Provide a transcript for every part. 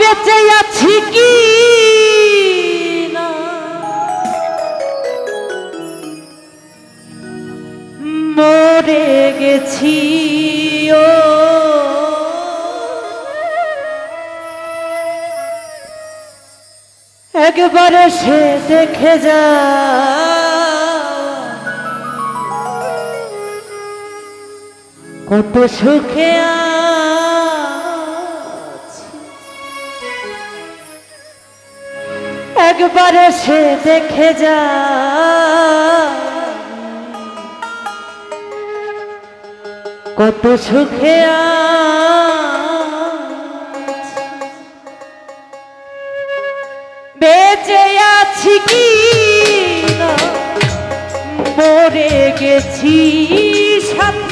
বেঁচে আছি কি মরে গেছি ও। একবারে সে দেখে যা। কত সুখে আছি একবারে সে দেখে যা। কত সুখে বেঁচে আছি কি মরে গেছি সাথী।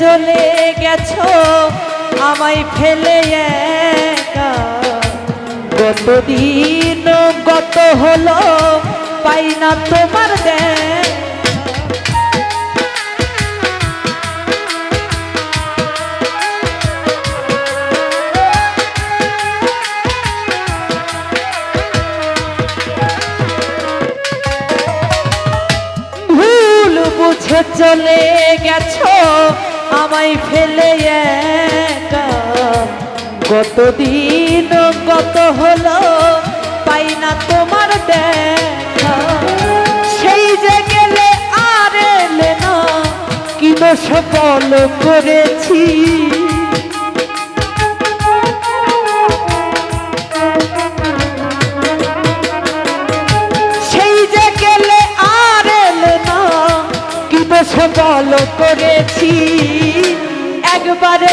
চলে গেছো আমায় ফেলে একা। কতদিন গত হলো পাই না তোমার দেখ। চলে গেছো আমায় ফেলে একা। কতদিন, কত হলো, পাই না তোমার সেই যে গেলে আর এলে না, কি দোষ বল করেছি? বল করেছি?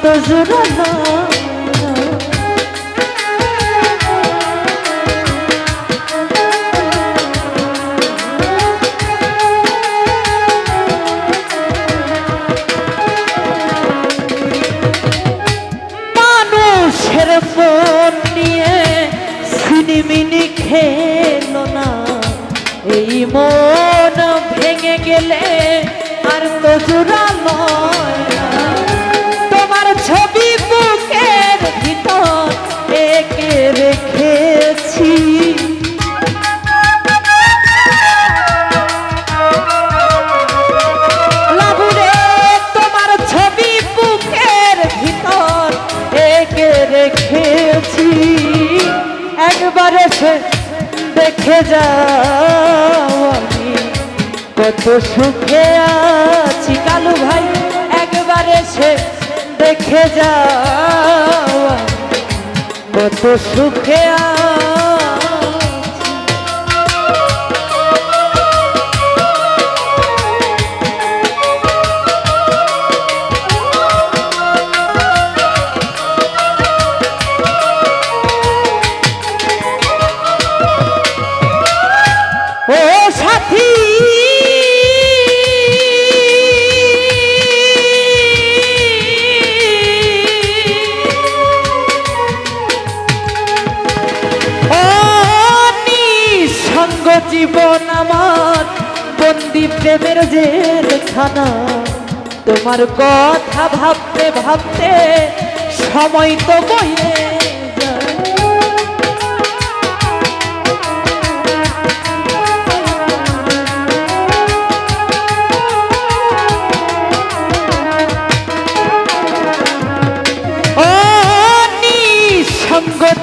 আর তো জোরালো। আমি কত সুখে আছি কালু ভাই এসে দেখে যাও কত সুখে আছি। বন্দি যে জেলখানা তোমার কথা ভাবতে ভাবতে সময় তো যায়।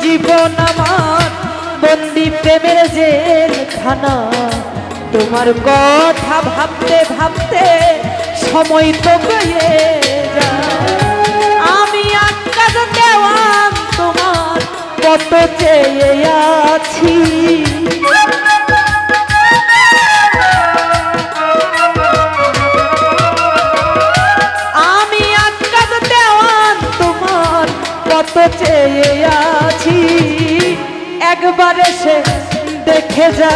জীবন আমার, বন্দি প্রেমের জেলখানা তোমার কথা ভাবতে ভাবতে সময় তো গিয়ে আমি আকাশ দেওয়ান তোমার কত চেয়ে আছি। আমি আকাশ দেওয়ান তোমার কত চেয়ে আছি। একবার এসে দেখে আমি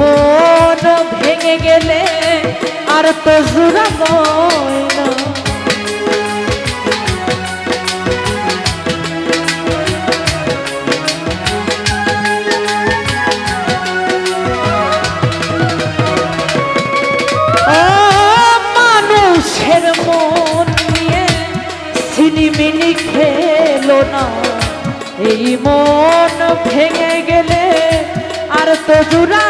মন ভেঙে গেলে আর তো জুড়ানো মন নিয়ে সিনিমিনি খেলো না। এই মন ভেঙে গেলে আর তো জুড়া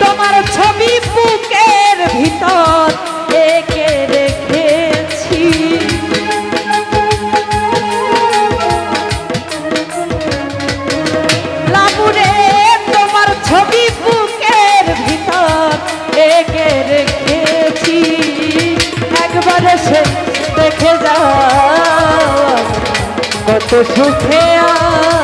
তোমার ছবি বুকের ভিতর একে রেখেছি। লাবুরে, তোমার ছবি বুকের ভিতর একে রেখেছি। একবার এসে দেখে যাও, কত সুখে এসে